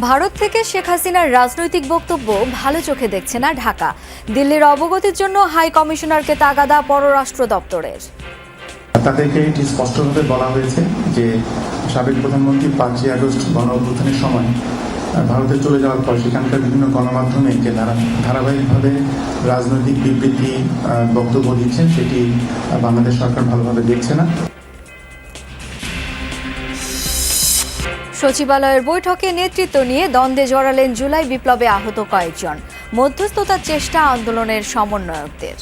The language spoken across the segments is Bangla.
ভারত থেকে শেখ হাসিনার রাজনৈতিক বক্তব্য ভালো চোখে দেখছে না ঢাকা। দিল্লির অবগতির জন্য হাই কমিশনারকে তাগাদা পররাষ্ট্র দপ্তরের। তাদেরকে এটি স্পষ্টভাবে বলা হয়েছে যে সাবেক প্রধানমন্ত্রী পাঁচই আগস্ট গণ অভ্যুত্থানের সময় ভারতে চলে যাওয়ার পর সেখানকার বিভিন্ন গণমাধ্যমে যে ধারা ধারাবাহিকভাবে রাজনৈতিক বিবৃতি বক্তব্য দিচ্ছেন, সেটি বাংলাদেশ সরকার ভালোভাবে দেখছে না। সচিবালয়ের বৈঠকে নেতৃত্ব নিয়ে দ্বন্দ্বে জড়ালেন জুলাই বিপ্লবে আহত কয়েকজন। মধ্যস্থতার চেষ্টা আন্দোলনের সমন্বয়কদের।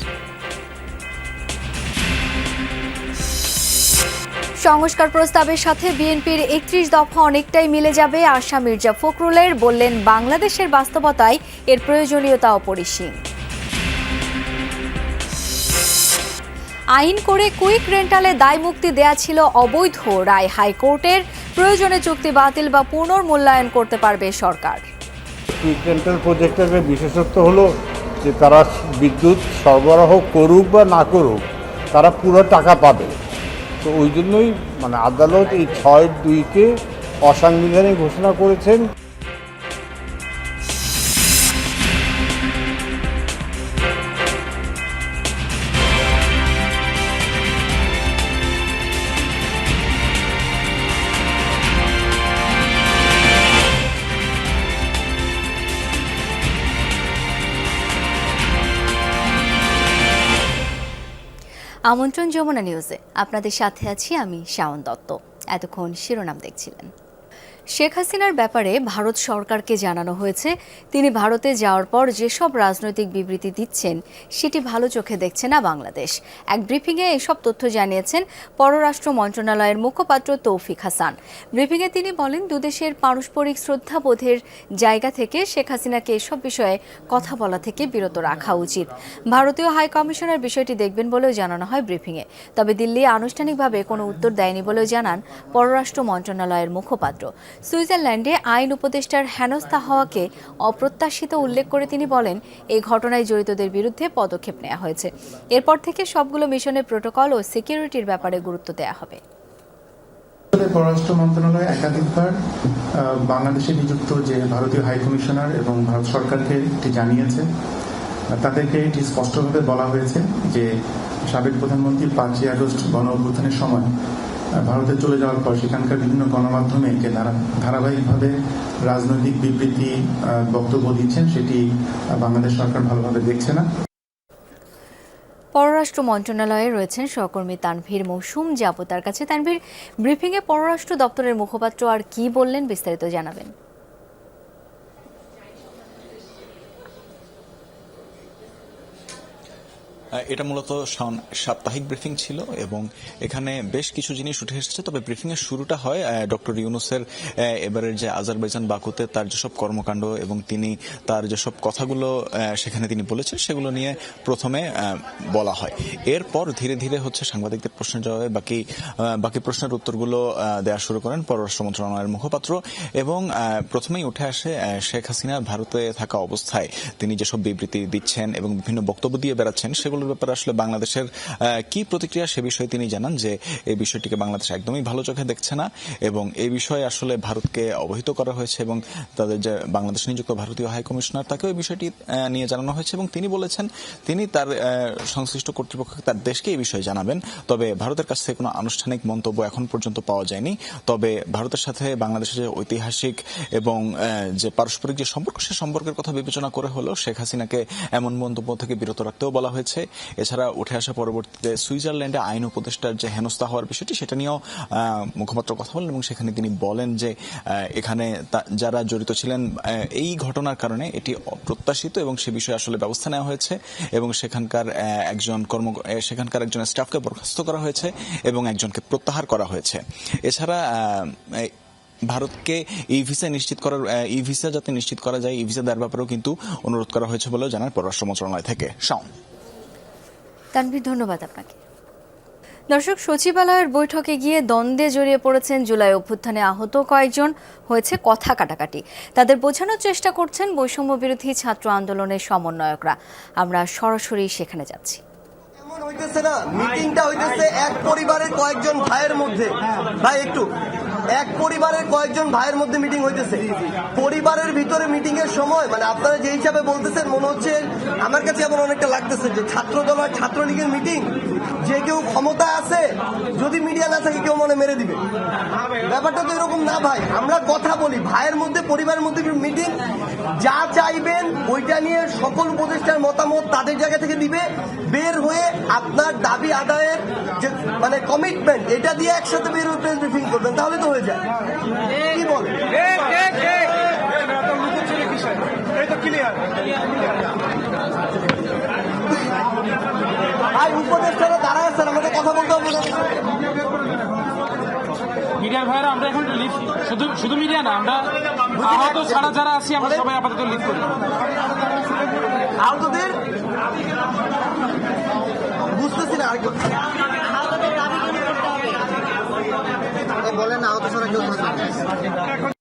সংস্কার প্রস্তাবের সাথে বিএনপির একত্রিশ দফা অনেকটাই মিলে যাবে আশা মির্জা ফখরুলের, বললেন, বাংলাদেশের বাস্তবতায় এর প্রয়োজনীয়তা অপরিসীম। আইন করে কুইক রেন্টালে দায় মুক্তি দেয়া ছিল অবৈধ রায় হাইকোর্টের। প্রয়োজনে চুক্তি বাতিল বা পুনর্মূল্যায়ন করতে পারবে সরকার। প্রজেক্টের বিশেষত্ব হলো যে তারা বিদ্যুৎ সরবরাহ করুক বা না করুক, তারা পুরো টাকা পাবে। তো ওই জন্যই মানে আদালত এই ছয় দুইকে অসাংবিধানিক ঘোষণা করেছেন। আমন্ত্রণ যমুনা নিউজে। আপনাদের সাথে আছি আমি শাওন দত্ত। এতক্ষণ শিরোনাম দেখছিলেন। শেখ হাসিনার ব্যাপারে ভারত সরকারকে জানানো হয়েছে। তিনি ভারতে যাওয়ার পর যেসব রাজনৈতিক বিবৃতি দিচ্ছেন, সেটি ভালো চোখে দেখছে না বাংলাদেশ। এক ব্রিফিংয়ে এসব তথ্য জানিয়েছেন পররাষ্ট্র মন্ত্রণালয়ের মুখপাত্র তৌফিক হাসান। ব্রিফিংয়ে তিনি বলেন, দুদেশের পারস্পরিক শ্রদ্ধাবোধের জায়গা থেকে শেখ হাসিনাকে এসব বিষয়ে কথা বলা থেকে বিরত রাখা উচিত। ভারতীয় হাই কমিশনার বিষয়টি দেখবেন বলেও জানানো হয় ব্রিফিংয়ে। তবে দিল্লি আনুষ্ঠানিকভাবে কোনো উত্তর দেয়নি বলেও জানান পররাষ্ট্র মন্ত্রণালয়ের মুখপাত্র। সুইজারল্যান্ডে আইন উপদেষ্টার হেনস্থা হওয়াকে অপ্রত্যাশিত উল্লেখ করে তিনি বলেন এই ঘটনায় জড়িতদের বিরুদ্ধে পদক্ষেপ নেওয়া হয়েছে। এরপর থেকে সবগুলো মিশনের প্রোটোকল ও সিকিউরিটির ব্যাপারে গুরুত্ব দেওয়া হবে। পররাষ্ট্র মন্ত্রণালয় একাধিকবার বাংলাদেশে নিযুক্ত যে ভারতীয় হাই কমিশনার এবং ভারত সরকারকে এটি জানিয়েছে, তাদেরকে এটি স্পষ্টভাবে বলা হয়েছে যে সাবেক প্রধানমন্ত্রী পাঁচই আগস্ট গণ অভ্যুত্থানের সময় ভারতে চলে যাওয়ার পর সেখানকার বিভিন্ন গণমাধ্যমে যে ধারাবাহিকভাবে রাজনৈতিক বিবৃতি বক্তব্য দিচ্ছেন, সেটি বাংলাদেশ সরকার ভালোভাবে দেখছে না। পররাষ্ট্র মন্ত্রণালয়ে রয়েছেন সহকর্মী তানভীর মৌসুম। যাব তার কাছে। তানভীর ব্রিফিংয়ে পররাষ্ট্র দপ্তরের মুখপাত্র আর কি বললেন, বিস্তারিত জানাবেন। এটা মূলত সাপ্তাহিক ব্রিফিং ছিল এবং এখানে বেশ কিছু জিনিস উঠে এসেছে। তবে ব্রিফিং এর শুরুটা হয় ডক্টর ইউনুসের এবারের যে আজারবাইজান বাকুতে তার যেসব কর্মকাণ্ড এবং তিনি তার যেসব কথাগুলো সেখানে তিনি বলেছেন, সেগুলো নিয়ে প্রথমে বলা হয়। এরপর ধীরে ধীরে হচ্ছে সাংবাদিকদের প্রশ্নের জবাবে বাকি বাকি প্রশ্নের উত্তরগুলো দেওয়া শুরু করেন পররাষ্ট্র মন্ত্রণালয়ের মুখপাত্র এবং প্রথমেই উঠে আসে শেখ হাসিনা ভারতে থাকা অবস্থায় তিনি যেসব বিবৃতি দিচ্ছেন এবং বিভিন্ন বক্তব্য দিয়ে বেড়াচ্ছেন সেগুলোর ব্যাপারে আসলে বাংলাদেশের কি প্রতিক্রিয়া সে বিষয়ে তিনি জানান যে এই বিষয়টিকে বাংলাদেশ একদমই ভালো চোখে দেখছে না এবং এই বিষয়ে আসলে ভারতকে অবহিত করা হয়েছে এবং তাদের যে বাংলাদেশ নিযুক্ত ভারতীয় হাই কমিশনার তাকেও এই বিষয়টি নিয়ে জানানো হয়েছে এবং তিনি বলেছেন তিনি তার সংশ্লিষ্ট কর্তৃপক্ষকে তার দেশকে এই বিষয়ে জানাবেন। তবে ভারতের কাছ থেকে কোনো আনুষ্ঠানিক মন্তব্য এখন পর্যন্ত পাওয়া যায়নি। তবে ভারতের সাথে বাংলাদেশের যে ঐতিহাসিক এবং যে পারস্পরিক যে সম্পর্ক সে সম্পর্কের কথা বিবেচনা করে হলেও শেখ হাসিনাকে এমন মন্তব্য থেকে বিরত রাখতেও বলা হয়েছে। এছাড়া উঠে আসা পরবর্তীতে সুইজারল্যান্ডে আইন উপদেষ্টার যে হেনস্থা হওয়ার বিষয়টি, সেটা নিয়েও মুখপাত্র কথা বলেন এবং সেখানে তিনি বলেন যে এখানে যারা জড়িত ছিলেন এই ঘটনার কারণে এটি অপ্রত্যাশিত এবং সে বিষয়ে আসলে ব্যবস্থা নেওয়া হয়েছে এবং সেখানকার একজন কর্ম সেখানকার একজন স্টাফকে বরখাস্ত করা হয়েছে এবং একজনকে প্রত্যাহার করা হয়েছে। এছাড়া ভারতকে ই ভিসা নিশ্চিত করার ই ভিসা যাতে নিশ্চিত করা যায়, ই ভিসা দেওয়ার ব্যাপারেও কিন্তু অনুরোধ করা হয়েছে বলেও জানায় পররাষ্ট্র মন্ত্রণালয় থেকে। শাওন। তানভীর, ধন্যবাদ আপনাকে। দর্শক, সচিবালয়ের বৈঠকে গিয়ে দ্বন্দ্বে জড়িয়ে পড়েছেন জুলাই অভ্যুত্থানে আহত কয়েকজন, হয়েছে কথা কাটাকাটি। তাদের বোঝানোর চেষ্টা করছেন বৈষম্য বিরোধী ছাত্র আন্দোলনের সমন্বয়করা। আমরা সরাসরি সেখানে যাচ্ছি। হইতেছে না, মিটিংটা হইতেছে এক পরিবারের কয়েকজন ভাইয়ের মধ্যে। ভাই, একটু এক পরিবারের কয়েকজন ভাইয়ের মধ্যে মিটিং হইতেছে। পরিবারের ভিতরে মিটিং এর সময় মানে আপনারা যে হিসাবে বলতেছেন, মনে হচ্ছে আমার কাছে এমন অনেকটা লাগতেছে যে ছাত্র দল আর ছাত্রলীগের মিটিং যে কেউ ক্ষমতা আছে, যদি মিডিয়া না থাকে কেউ মনে মেরে দিবে। ব্যাপারটা তো এরকম না ভাই, আমরা কথা বলি, ভাইয়ের মধ্যে, পরিবারের মধ্যে মিটিং যা চাইবেন, ওইটা নিয়ে সকল উপদেষ্টার মতামত তাদের জায়গা থেকে দিবে, বের হয়ে আপনার দাবি আদায়ের যে মানে কমিটমেন্ট এটা দিয়ে একসাথে বের হয়ে ব্রিফিং করবেন, তাহলে তো হয়ে যায়। কি বলেন? ভাই উপদেষ্টারা দাঁড়ায় আছেন আমাদের কথা বলতে হবে না। মিডিয়ার ভাইরা আমরা এখন লিভ শুধু শুধু মিডিয়া না আমরা আহত ছাড়া যারা আছি আমরা সবাই আপাতত লিভ করি। আহতদের বুঝতেছি না আরেকটু বলেন আহত ছাড়া কেউ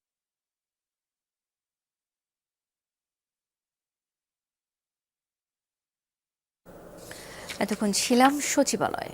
এতক্ষণ ছিলাম সচিবালয়ে।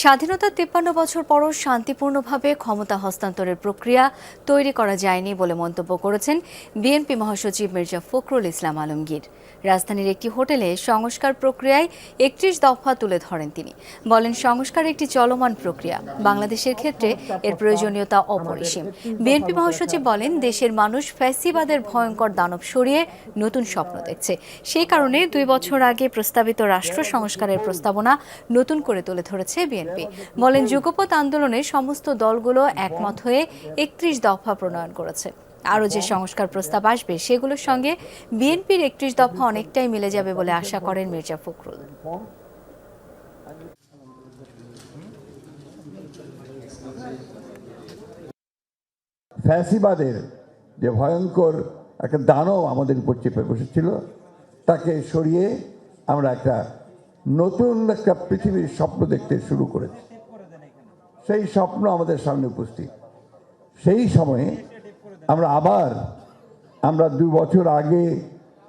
স্বাধীনতার তিপ্পান্ন বছর পরও শান্তিপূর্ণভাবে ক্ষমতা হস্তান্তরের প্রক্রিয়া তৈরি করা যায়নি বলে মন্তব্য করেছেন বিএনপি মহাসচিব মির্জা ফখরুল ইসলাম আলমগীর। রাজধানীর একটি হোটেলে সংস্কার প্রক্রিয়ায় একত্রিশ দফা তুলে ধরেন তিনি। বলেন, সংস্কার একটি চলমান প্রক্রিয়া। বাংলাদেশের ক্ষেত্রে এর প্রয়োজনীয়তা অপরিসীম। বিএনপি মহাসচিব বলেন, দেশের মানুষ ফ্যাসিবাদের ভয়ঙ্কর দানব সরিয়ে নতুন স্বপ্ন দেখছে। সেই কারণে দুই বছর আগে প্রস্তাবিত রাষ্ট্র সংস্কারের প্রস্তাবনা নতুন করে তুলে ধরেছে বিএনপি। বলেন, যুগপৎ আন্দোলনে সমস্ত দলগুলো একমত হয়ে একত্রিশ দফা প্রণয়ন করেছে। আরও যে সংস্কার প্রস্তাব আসবে সেগুলোর সঙ্গে বিএনপির একত্রিশ দফা অনেকটাই মিলে যাবে বলে আশা করেন মির্জা ফখরুল। ফ্যাসিবাদের যে ভয়ঙ্কর একটা দানব আমাদের উপর চেপে বসেছিল, তাকে সরিয়ে আমরা একটা নতুন একটা পৃথিবীর স্বপ্ন দেখতে শুরু করেছি। সেই স্বপ্ন আমাদের সামনে উপস্থিত। সেই সময়ে আমরা আবার, আমরা দু বছর আগে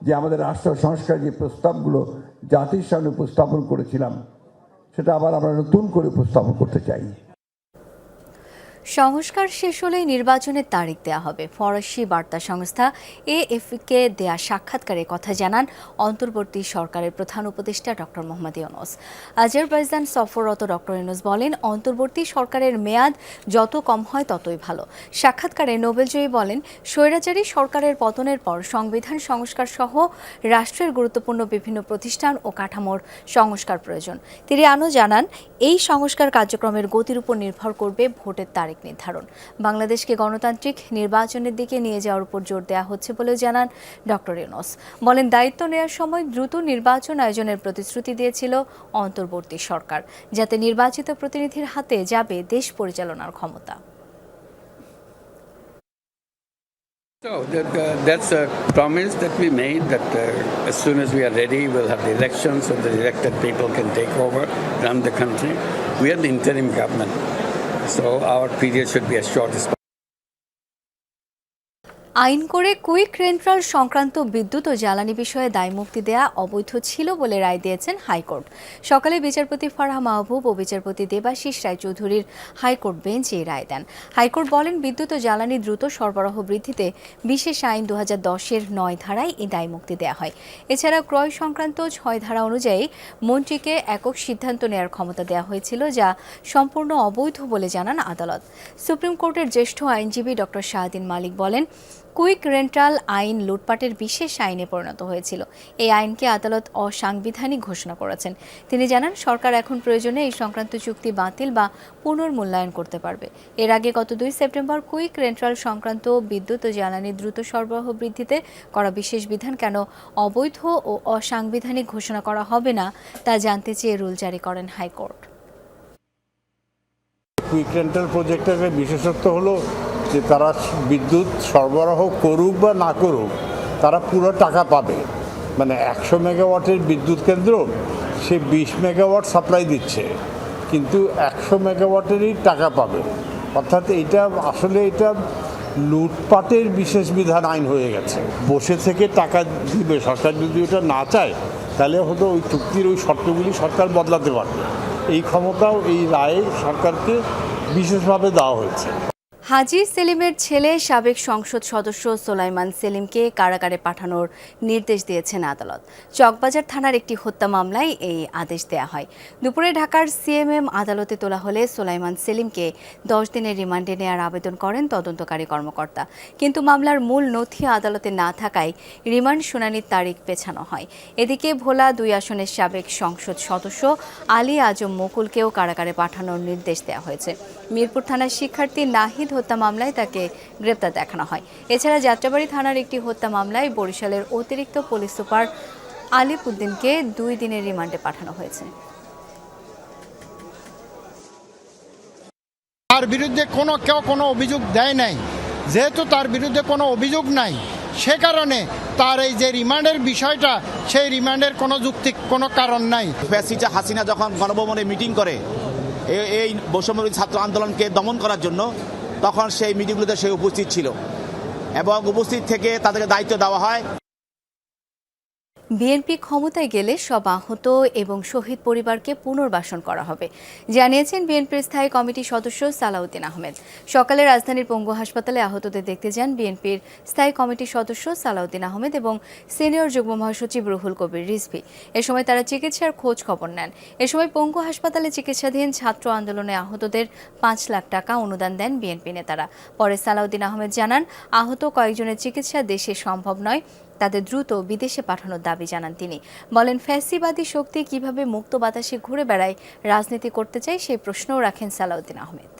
যে আমাদের রাষ্ট্র সংস্কার যে প্রস্তাবগুলো জাতির সামনে উপস্থাপন করেছিলাম, সেটা আবার আমরা নতুন করে উপস্থাপন করতে চাই। সংস্কার শেষ হলেই নির্বাচনের তারিখ দেওয়া হবে। ফরাসি বার্তা সংস্থা এএফকে দেয়া সাক্ষাৎকারে কথা জানান অন্তর্বর্তী সরকারের প্রধান উপদেষ্টা ডক্টর মোহাম্মদ ইউনুস। আজারবাইজান সফররত ডক্টর ইউনুস বলেন, অন্তর্বর্তী সরকারের মেয়াদ যত কম হয় ততই ভালো। সাক্ষাৎকারে নোবেলজয়ী বলেন, স্বৈরাচারী সরকারের পতনের পর সংবিধান সংস্কার সহ রাষ্ট্রের গুরুত্বপূর্ণ বিভিন্ন প্রতিষ্ঠান ও কাঠামোর সংস্কার প্রয়োজন। তিনি আনো জানান, এই সংস্কার কার্যক্রমের গতির উপর নির্ভর করবে ভোটের তারিখ। নির্ধারণ বাংলাদেশকে গণতান্ত্রিক নির্বাচনের দিকে নিয়ে যাওয়ার উপর জোর দেওয়া হচ্ছে বলেও জানান ডক্টর ইউনুস বলেন দায়িত্ব নেওয়ার সময় দ্রুত নির্বাচন আয়োজনের প্রতিশ্রুতি দিয়েছিল অন্তর্বর্তী সরকার যাতে নির্বাচিত প্রতিনিধির হাতে যাবে দেশ পরিচালনার ক্ষমতা So that, uh, that's a promise that we made that uh, as soon as we are ready, we'll have the elections so the elected people can take over, run the country. We are the interim government, so our period should be as short as possible. আইন করে কুইক রেন্ট্রাল সংক্রান্ত বিদ্যুৎ ও জ্বালানি বিষয়ে দায়মুক্তি দেয়া অবৈধ ছিল বলে রায় দিয়েছেন হাইকোর্ট। সকালে বিচারপতি ফারহা মাহবুব ও বিচারপতি দেবাশিস রায়চৌধুরীর হাইকোর্ট বেঞ্চ এই রায় দেন। হাইকোর্ট বলেন, বিদ্যুৎ ও জ্বালানি দ্রুত সরবরাহ বৃদ্ধিতে বিশেষ আইন দু হাজার দশের নয় ধারায় এই দায়মুক্তি দেওয়া হয়। এছাড়া ক্রয় সংক্রান্ত ছয় ধারা অনুযায়ী মন্ত্রীকে একক সিদ্ধান্ত নেওয়ার ক্ষমতা দেওয়া হয়েছিল, যা সম্পূর্ণ অবৈধ বলে জানান আদালত। সুপ্রিম কোর্টের জ্যেষ্ঠ আইনজীবী ডক্টর শাহদিন মালিক বলেন কুইক রেন্টাল আইন লুটপাটের বিশেষ আইনে পরিণত হয়েছিল। এই আইনকে আদালত অসাংবিধানিক ঘোষণা করেছেন। তিনি জানান, সরকার এখন প্রয়োজনে এই সংক্রান্ত চুক্তি বাতিল বা পুনর্মূল্যায়ন করতে পারবে। এর আগে গত দুই সেপ্টেম্বর কুইক রেন্টাল সংক্রান্ত বিদ্যুৎ ও জ্বালানি দ্রুত সরবরাহ বৃদ্ধিতে করা বিশেষ বিধান কেন অবৈধ ও অসাংবিধানিক ঘোষণা করা হবে না, তা জানতে চেয়ে রুল জারি করেন হাইকোর্ট। কুইক রেন্টাল প্রজেক্টের বিশেষত্ব হলো যে তারা বিদ্যুৎ সরবরাহ করুক বা না করুক, তারা পুরো টাকা পাবে। মানে একশো মেগাওয়াটের বিদ্যুৎ কেন্দ্র, সে বিশ মেগাওয়াট সাপ্লাই দিচ্ছে, কিন্তু একশো মেগাওয়াটেরই টাকা পাবে। অর্থাৎ এটা আসলে এটা লুটপাটের বিশেষ বিধান আইন হয়ে গেছে। বসে থেকে টাকা দিবে, সরকার যদি ওটা না চায়, তাহলে হয়তো ওই চুক্তির ওই শর্তগুলি সরকার বদলাতে পারবে। এই ক্ষমতাও, এই রায়ে সরকারকে বিশেষভাবে দেওয়া হয়েছে। হাজি সেলিমের ছেলে সাবেক সংসদ সদস্য সোলাইমান সেলিমকে কারাগারে পাঠানোর নির্দেশ দিয়েছেন আদালত। চকবাজার থানার একটি হত্যা মামলায় এই আদেশ দেয়া হয়। দুপুরে ঢাকার সিএমএম আদালতে তোলা হলে সোলাইমান সেলিমকে দশ দিনের রিমান্ডে নেওয়ার আবেদন করেন তদন্তকারী কর্মকর্তা। কিন্তু মামলার মূল নথি আদালতে না থাকায় রিমান্ড শুনানির তারিখ পেছানো হয়। এদিকে ভোলা দুই আসনের সাবেক সংসদ সদস্য আলী আজম মুকুলকেও কারাগারে পাঠানোর নির্দেশ দেওয়া হয়েছে। মিরপুর থানার শিক্ষার্থী নাহিদ হত্যা মামলায় তাকে গ্রেপ্তার দেখানো হয়। এছাড়া যাত্রাবাড়ি থানার একটি হত্যা মামলায় বরিশালের অতিরিক্ত পুলিশ সুপার আলিফ উদ্দিনকে দুই দিনের রিমান্ডে পাঠানো হয়েছে। তার বিরুদ্ধে কোনো কেউ কোনো অভিযোগ দেয় নাই। যেহেতু তার বিরুদ্ধে কোনো অভিযোগ নাই সে কারণে তার এই যে রিমান্ডের বিষয়টা সেই রিমান্ডের কোনো যুক্তি কোনো কারণ নাই। হাসিনা যখন গণভবনে মিটিং করে এই বৈষম্যবিরোধী ছাত্র আন্দোলনকে দমন করার জন্য তখন সেই মিটিংগুলোতে সে উপস্থিত ছিল। এবং উপস্থিত থেকে তাদেরকে দায়িত্ব দেওয়া হয়। বিএনপি ক্ষমতায় গেলে সব আহত এবং শহীদ পরিবারকে পুনর্বাসন করা হবে। জানিয়েছেন বিএনপির স্থায়ী কমিটির সদস্য সালাউদ্দিন আহমেদ। সকালে রাজধানীর পঙ্গু হাসপাতালে আহতদের দেখতে যান বিএনপির স্থায়ী কমিটির সদস্য সালাউদ্দিন আহমেদ এবং সিনিয়র যুগ্ম মহাসচিব রুহুল কবির রিজভি। এ সময় তারা চিকিৎসার খোঁজ খবর নেন। এ সময় পঙ্গু হাসপাতালে চিকিৎসাধীন ছাত্র আন্দোলনে আহতদের পাঁচ লাখ টাকা অনুদান দেন বিএনপি নেতারা। পরে সালাউদ্দিন আহমেদ জানান, আহত কয়েকজনের চিকিৎসা দেশে সম্ভব নয়। তাদের দ্রুত বিদেশে পাঠানোর দাবি জানান তিনি। বলেন, ফ্যাসিবাদী শক্তি কীভাবে মুক্ত বাতাসে ঘুরে বেড়ায়, রাজনীতি করতে চায় সেই প্রশ্নও রাখেন সালাউদ্দিন আহমেদ।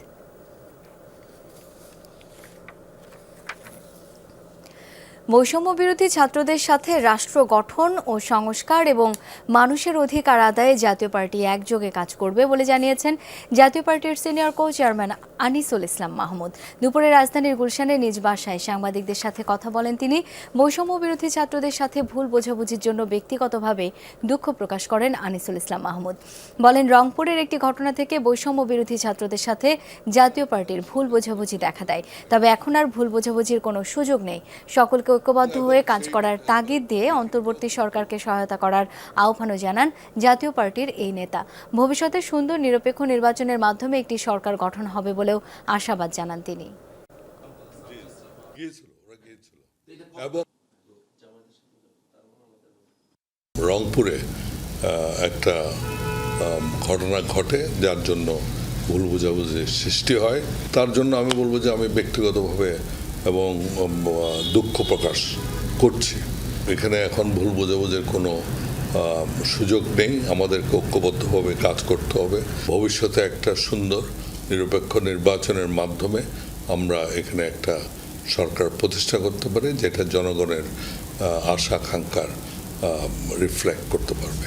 বৈষম্য বিরোধী ছাত্রদের সাথে রাষ্ট্র গঠন ও সংস্কার এবং মানুষের অধিকার আদায়ে জাতীয় পার্টি একযোগে কাজ করবে বলে জানিয়েছেন জাতীয় পার্টির senior co chairman Anisul Islam Mahmud. দুপুরে রাজধানীর গুলশানে নিজ বাসায় সাংবাদিকদের সাথে কথা বলেন তিনি। বৈষম্য বিরোধী ছাত্রদের সাথে ভুল বোঝাবুঝির জন্য ব্যক্তিগতভাবে দুঃখ প্রকাশ করেন আনিসুল ইসলাম মাহমুদ। বলেন, রংপুরের একটি ঘটনা থেকে বৈষম্য বিরোধী ছাত্রদের সাথে জাতীয় পার্টির ভুল বোঝাবুঝি দেখা দেয়। তবে এখন আর ভুল বোঝাবুঝির কোনো সুযোগ নেই। সকলকে ঐক্যবদ্ধ হয়ে কাজ করার তাগিদ দিয়ে অন্তর্বর্তী সরকারকে সহায়তা করার আহ্বানও জানান জাতীয় পার্টির এই নেতা। ভবিষ্যতে সুন্দর, নিরপেক্ষ নির্বাচনের মাধ্যমে একটি সরকার গঠন হবে বলেও আশাবাদ জানান তিনি। রংপুরে একটা ঘটনা ঘটে যার জন্য ভুল বোঝাবুঝির সৃষ্টি হয়। তার জন্য আমি বলব যে আমি ব্যক্তিগতভাবে এবং দুঃখ প্রকাশ করছি। এখানে এখন ভুল বোঝাবুঝির কোনো সুযোগ নেই। আমাদেরকে ঐক্যবদ্ধভাবে কাজ করতে হবে। ভবিষ্যতে একটা সুন্দর নিরপেক্ষ নির্বাচনের মাধ্যমে আমরা এখানে একটা সরকার প্রতিষ্ঠা করতে পারি, যেটা জনগণের আশা, আকাঙ্ক্ষার রিফ্লেক্ট করতে পারবে।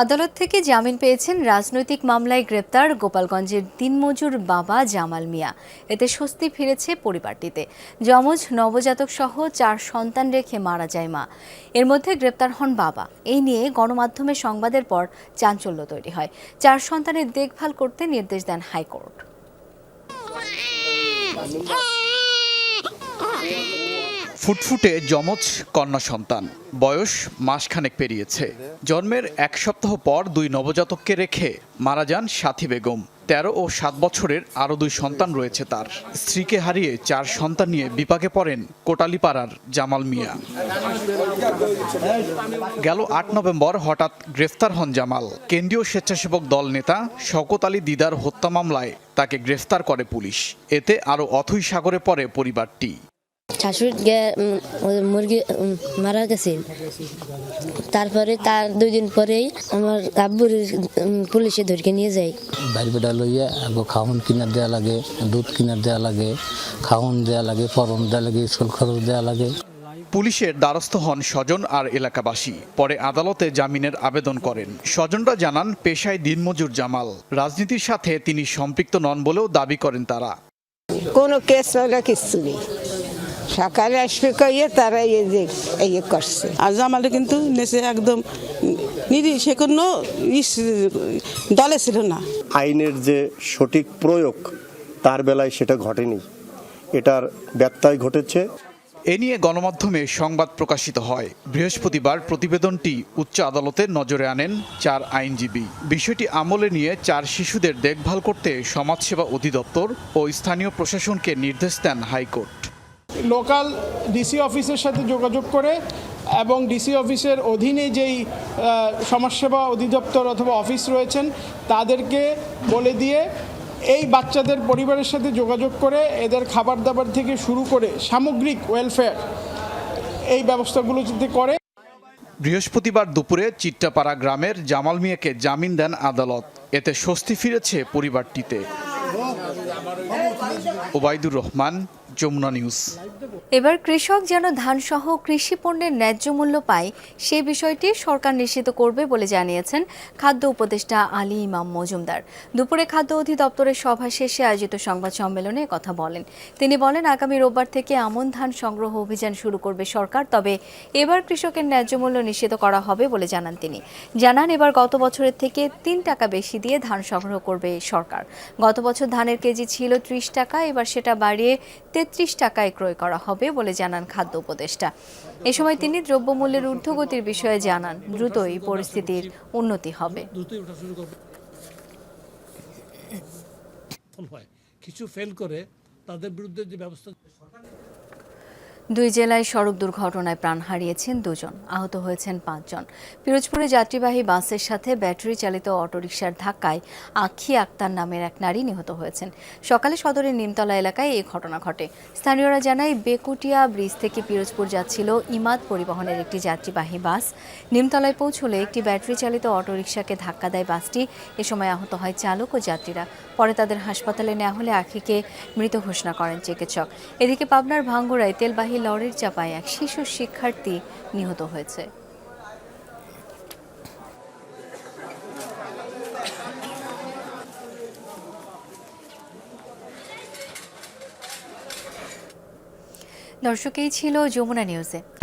আদালত থেকে জামিন পেয়েছেন রাজনৈতিক মামলায় গ্রেপ্তার গোপালগঞ্জের দিনমজুর বাবা জামাল মিয়া। এতে স্বস্তি ফিরেছে পরিবারটিতে। যমজ নবজাতক সহ চার সন্তান রেখে মারা যায় মা। এর মধ্যে গ্রেপ্তার হন বাবা। এই নিয়ে গণমাধ্যমে সংবাদের পর চাঞ্চল্য তৈরি হয়। চার সন্তানের দেখভাল করতে নির্দেশ দেন হাইকোর্ট। ফুটফুটে যমজ কন্যা সন্তান। বয়স মাসখানেক পেরিয়েছে। জন্মের এক সপ্তাহ পর দুই নবজাতককে রেখে মারা যান সাথী বেগম। তেরো ও সাত বছরের আরও দুই সন্তান রয়েছে তার। স্ত্রীকে হারিয়ে চার সন্তান নিয়ে বিপাকে পড়েন কোটালিপাড়ার জামাল মিয়া। গেল আট নভেম্বর হঠাৎ গ্রেফতার হন জামাল। কেন্দ্রীয় স্বেচ্ছাসেবক দল নেতা শওকত আলী দিদার হত্যা মামলায় তাকে গ্রেফতার করে পুলিশ। এতে আরও অথৈ সাগরে পড়ে পরিবারটি। শাশুড়ি মুরগি মারা গেছে। তারপরে তার দুই দিন পরেই আমার আব্বুর পুলিশে ধরকে নিয়ে যায়। বাইর বেটা লইয়া আগে খাওন কিনার দেওয়া লাগে দুধ কিনার দেওয়া লাগে খাওন দেওয়া লাগে ফরম দেওয়া লাগে স্কুল খরচ দেওয়া লাগে। পুলিশের দ্বারস্থ হন স্বজন আর এলাকাবাসী। পরে আদালতে জামিনের আবেদন করেন। স্বজনরা জানান পেশায় দিনমজুর জামাল। রাজনীতির সাথে তিনি সম্পৃক্ত নন বলেও দাবি করেন তারা। কোনো কেস হলে কিচ্ছু নেই। সকালে আসবে কইয়ে তারা এই যে এই করছে। আর জামালে কিন্তু নেচে একদম নিরি সে কোনো দলে ছিল না। আইনের যে সঠিক প্রয়োগ তার বেলায় সেটা ঘটেনি। এটার ব্যত্যয় ঘটেছে। এ নিয়ে গণমাধ্যমে সংবাদ প্রকাশিত হয়। বৃহস্পতিবার প্রতিবেদনটি উচ্চ আদালতের নজরে আনেন চার আইনজীবী। বিষয়টি আমলে নিয়ে চার শিশুদের দেখভাল করতে সমাজসেবা অধিদপ্তর ও স্থানীয় প্রশাসনকে নির্দেশ দেন হাইকোর্ট। লোকাল ডিসি অফিসের সাথে যোগাযোগ করে এবং ডিসি অফিসের অধীনে যেই সমাজসেবা অধিদপ্তর অথবা অফিস রয়েছেন, তাদেরকে বলে দিয়ে এই বাচ্চাদের পরিবারের সাথে যোগাযোগ করে এদের খাবার দাবার থেকে শুরু করে সামগ্রিক ওয়েলফেয়ার এই ব্যবস্থাগুলো যদি করে। বৃহস্পতিবার দুপুরে চিট্টাপাড়া গ্রামের জামাল মিয়াকে জামিন দেন আদালত। এতে স্বস্তি ফিরেছে পরিবারটিতে। ওবায়দুর রহমান যমুনা নিউজ। এবার কৃষক যেন ধানসহ কৃষি পণ্যের ন্যায্য মূল্য পায়, সে বিষয়টি সরকার নিশ্চিত করবে বলে জানিয়েছেন খাদ্য উপদেষ্টা আলী ইমাম মজুমদার। দুপুরে খাদ্য অধিদপ্তরের সভা শেষে আয়োজিত সংবাদ সম্মেলনে কথা বলেন। তিনি বলেন, আগামী রোববার থেকে আমন ধান সংগ্রহ অভিযান শুরু করবে সরকার, তবে এবার কৃষকের ন্যায্য মূল্য নিশ্চিত করা হবে বলে জানান তিনি। জানান, এবার গত বছরের থেকে তিন টাকা বেশি দিয়ে ধান সংগ্রহ করবে সরকার। গত বছর ধানের কেজি ছিল ত্রিশ টাকা, এবার সেটা বাড়িয়ে তেত্রিশ টাকায় ক্রয় করা হবে বলে জানান খাদ্য উপদেষ্টা। এ সময় তিনি দ্রব্যমূল্যের ঊর্ধ্বগতির বিষয়ে জানান দ্রুত এই পরিস্থিতির উন্নতি হবে। কিছু ফেল করে তাদের বিরুদ্ধে যে ব্যবস্থা দুই জেলায় সড়ক দুর্ঘটনায় প্রাণ হারিয়েছেন দুজন, আহত হয়েছেন পাঁচজন। পিরোজপুরে যাত্রীবাহী বাসের সাথে ব্যাটারি চালিত অটোরিকশার ধাক্কায় আখি আক্তার নামের এক নারী নিহত হয়েছেন। সকালে সদরের নিমতলা এলাকায় এই ঘটনা ঘটে। স্থানীয়রা জানায়, বেকুটিয়া ব্রিজ থেকে পিরোজপুর যাচ্ছিল ইমাদ পরিবহনের একটি যাত্রীবাহী বাস। নিমতলায় পৌঁছলে একটি ব্যাটারি চালিত অটোরিকশাকে ধাক্কা দেয় বাসটি। এ সময় আহত হয় চালক ও যাত্রীরা। পরে তাদের হাসপাতালে নেওয়া হলে আখিকে মৃত ঘোষণা করেন চিকিৎসক। এদিকে পাবনার ভাঙ্গুড়ায় তেলবাহী লরির চাপায় এক শিশু শিক্ষার্থী নিহত হয়েছে। দর্শক এই ছিল যমুনা নিউজে।